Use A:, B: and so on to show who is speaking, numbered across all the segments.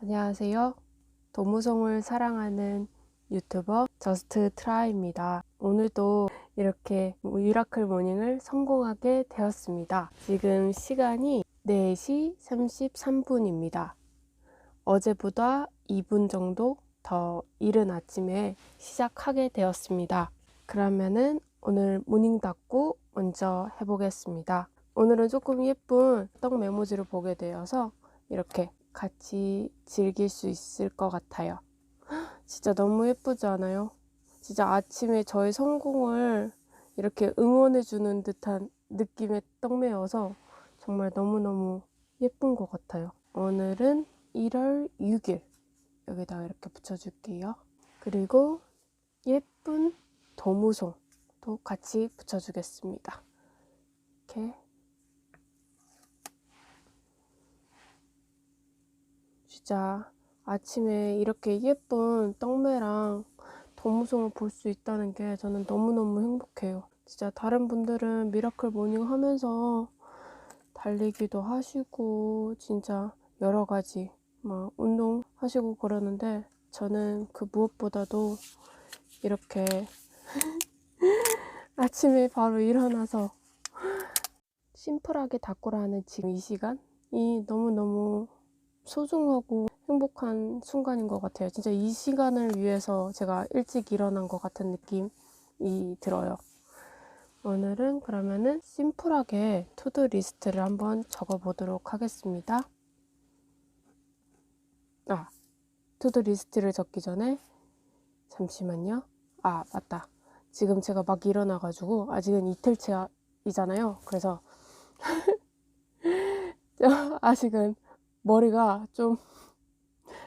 A: 안녕하세요. 도무송을 사랑하는 유튜버 저스트 트라이입니다. 오늘도 이렇게 미라클 모닝을 성공하게 되었습니다. 지금 시간이 4시 33분입니다. 어제보다 2분 정도 더 이른 아침에 시작하게 되었습니다. 그러면은 오늘 모닝 닫고 먼저 해보겠습니다. 오늘은 조금 예쁜 떡 메모지를 보게 되어서 이렇게 같이 즐길 수 있을 것 같아요. 진짜 너무 예쁘지 않아요? 진짜 아침에 저의 성공을 이렇게 응원해주는 듯한 느낌의 떡메여서 정말 너무너무 예쁜 것 같아요. 오늘은 1월 6일 여기다가 이렇게 붙여줄게요. 그리고 예쁜 도무송도 같이 붙여주겠습니다. 이렇게 진짜 아침에 이렇게 예쁜 떡매랑 도무송을 볼 수 있다는 게 저는 너무너무 행복해요. 진짜 다른 분들은 미라클 모닝 하면서 달리기도 하시고 진짜 여러 가지 막 운동 하시고 그러는데 저는 그 무엇보다도 이렇게 아침에 바로 일어나서 심플하게 닦고라 하는 지금 이 시간이 너무너무 소중하고 행복한 순간인 것 같아요. 진짜 이 시간을 위해서 제가 일찍 일어난 것 같은 느낌이 들어요. 오늘은 그러면은 심플하게 투두 리스트를 한번 적어 보도록 하겠습니다. 아, 투두 리스트를 적기 전에 잠시만요. 아, 맞다. 지금 제가 막 일어나가지고 아직은 이틀째이잖아요. 그래서 아직은 머리가 좀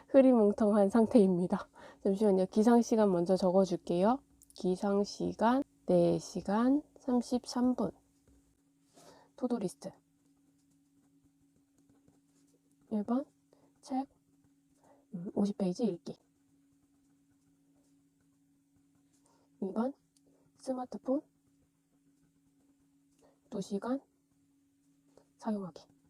A: 흐리멍텅한 상태입니다. 잠시만요. 기상시간 먼저 적어줄게요. 기상시간 4시간 33분. 투도리스트. 1번 책 50페이지 읽기. 2번 스마트폰 2시간 사용하기.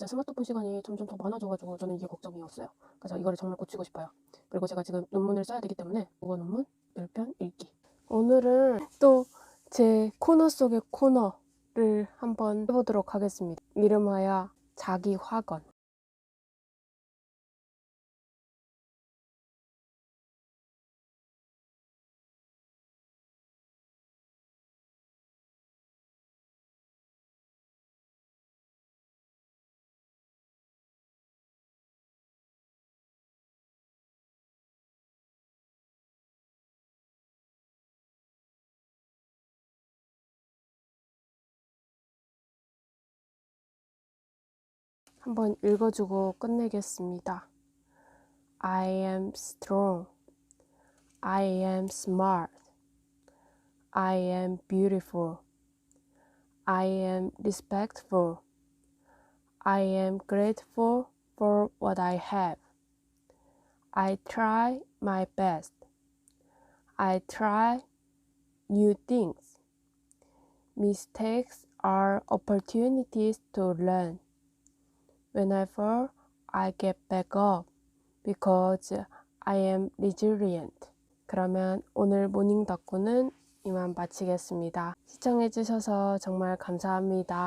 A: 진짜 스마트폰 시간이 점점 더 많아져가지고 저는 이게 걱정이었어요. 그래서 이거를 정말 고치고 싶어요. 그리고 제가 지금 논문을 써야 되기 때문에 국어 논문 10편 읽기. 오늘은 또 제 코너 속의 코너를 한번 해보도록 하겠습니다. 이름하여 자기 화건. 한번 읽어주고 끝내겠습니다. I am strong. I am smart. I am beautiful. I am respectful. I am grateful for what I have. I try my best. I try new things. Mistakes are opportunities to learn. When I get back up because I am resilient. 그러면 오늘 모닝 덕구는 이만 마치겠습니다. 시청해주셔서 정말 감사합니다.